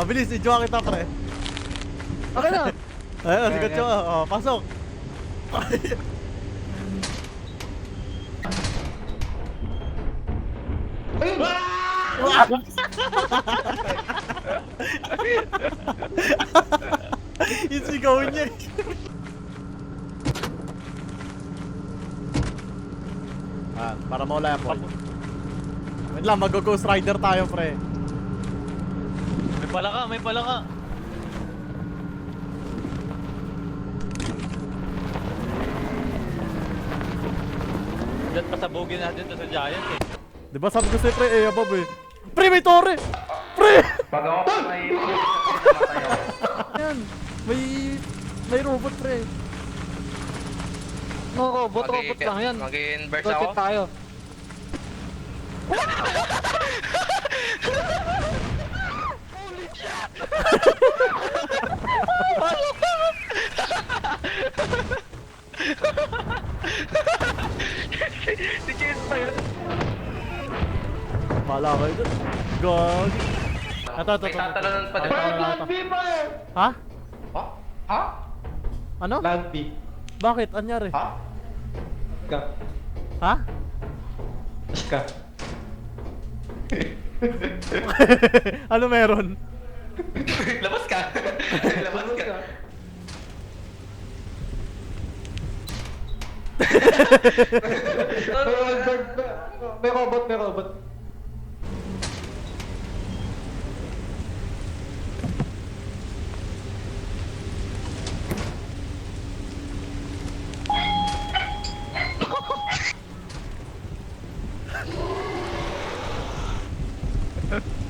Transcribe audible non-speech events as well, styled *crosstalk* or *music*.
Mabilis, i-jowa kita, pre. Okay na. Ayun, Ayan, sikat siya. Oh, pasok. *laughs* Isigaw niya. eh. ah, para mawala yung point. Wait lang, mag-ghost rider tayo, pre. May pala ka, may pala ka. Diyan pasabugin natin to sa Giant eh. Di ba sabi ko sa'yo, pre, eh, above eh. Pre, may torre! Pre! Pag ako pa may Yan, may, may robot, pre. No, robot, robot lang yan. Mag-inverse ako. Rocket tayo. *laughs* Si Chase pa yun. Bahala kayo dun. Gag. Ito, ito, May ito. tatalanan pa din. Ito, ito, ito. Ha? Ha? Ha? Ano? Plan B. Bakit? Anyari? Ha? Ka. Ha? Ka. *laughs* ano meron? Labas ka. *laughs* Labas ka. *laughs* robot, may robot. *laughs*